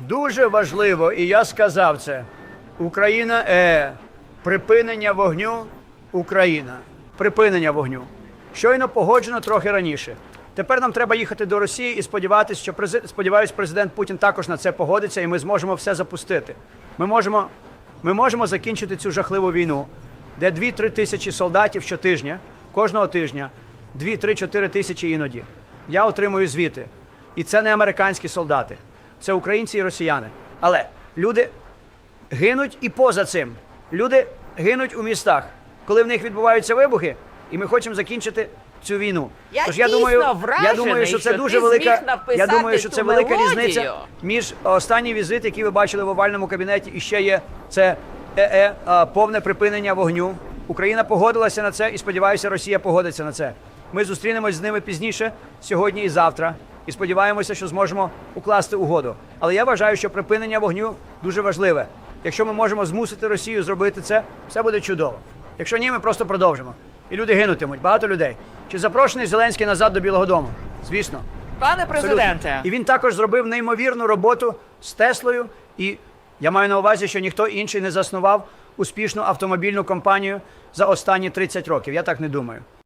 Дуже важливо, і я сказав це. Україна е припинення вогню. Україна. Припинення вогню. Щойно погоджено трохи раніше. Тепер нам треба їхати до Росії і сподіватися, що сподіваюсь, президент Путін також на це погодиться, і ми зможемо все запустити. Ми можемо, ми можемо закінчити цю жахливу війну, де 2-3 тисячі солдатів щотижня, кожного тижня, 2-3-4 тисячі іноді. Я отримую звіти. І це не американські солдати, це українці і росіяни. Але люди гинуть і поза цим. Люди гинуть у містах, коли в них відбуваються вибухи, і ми хочемо закінчити цю війну. Я Тож я дійсно думаю, я думаю, що це що дуже ти велика. написати Я думаю, що цю це велика мелодію. різниця між останній візит, який ви бачили в овальному кабінеті, і ще є це ЕЕ, а, повне припинення вогню. Україна погодилася на це, і сподіваюся, Росія погодиться на це. Ми зустрінемось з ними пізніше сьогодні і завтра. І сподіваємося, що зможемо укласти угоду. Але я вважаю, що припинення вогню дуже важливе. Якщо ми можемо змусити Росію зробити це, все буде чудово. Якщо ні, ми просто продовжимо. І люди гинутимуть, багато людей. Чи запрошений Зеленський назад до Білого Дому? Звісно. Пане Абсолютно. президенте, І він також зробив неймовірну роботу з Теслою. І я маю на увазі, що ніхто інший не заснував успішну автомобільну компанію за останні 30 років. Я так не думаю.